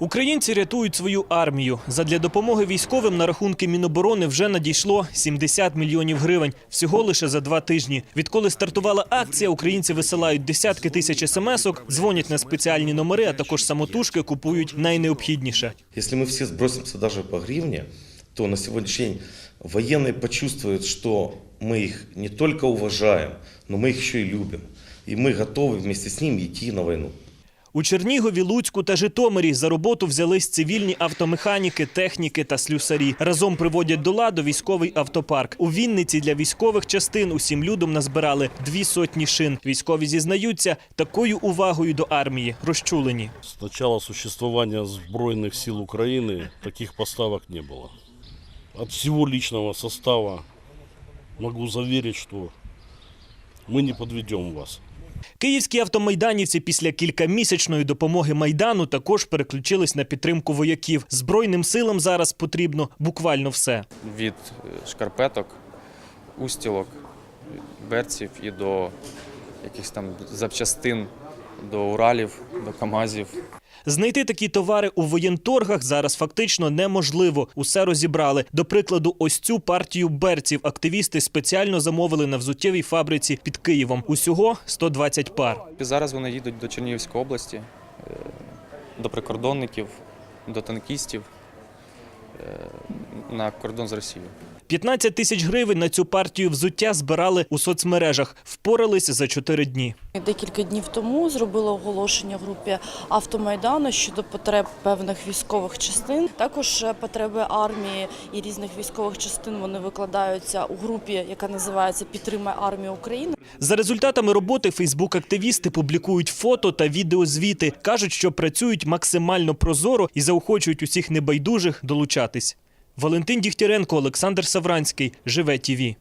Українці рятують свою армію. Задля допомоги військовим на рахунки Міноборони вже надійшло 70 мільйонів гривень. Всього лише за два тижні. Відколи стартувала акція, українці висилають десятки тисяч смс-ок, дзвонять на спеціальні номери, а також самотужки купують найнеобхідніше. Если мы все сбросимся даже по гривне, то на сегодняшний день военные почувствуют, что мы их не только уважаем, но мы их еще и любим. И мы готовы вместе с ними идти на войну. У Чернігові, Луцьку та Житомирі за роботу взялись цивільні автомеханіки, техніки та слюсарі. Разом приводять до ладу військовий автопарк. У Вінниці для військових частин усім людям назбирали дві сотні шин. Військові зізнаються, такою увагою до армії розчулені. С начала существования Збройных сил Украины таких поставок не было. От всего личного состава могу заверить, что мы не подведем вас. Київські автомайданівці після кількамісячної допомоги майдану також переключились на підтримку вояків. Збройним силам зараз потрібно буквально все. від е, шкарпеток, устілок, берців і до якихось там запчастин, до Уралів, до Камазів. Знайти такі товари у воєнторгах зараз фактично неможливо. Усе розібрали. До прикладу, ось цю партію берців активісти спеціально замовили на взуттєвій фабриці під Києвом. Усього 120 пар. Зараз вони їдуть до Чернігівської області, е, до прикордонників, до танкістів е, на кордон з Росією. 15 тисяч гривень на цю партію взуття збирали у соцмережах. Впорались за 4 дні. Декілька днів тому зробила оголошення групі автомайдану щодо потреб певних військових частин. Також потреби армії і різних військових частин вони викладаються у групі, яка називається Підтримай армію України. За результатами роботи Фейсбук-активісти публікують фото та відеозвіти. кажуть, що працюють максимально прозоро і заохочують усіх небайдужих долучатись. Валентин Дігтяренко, Олександр Савранський. Живе ТІВІ.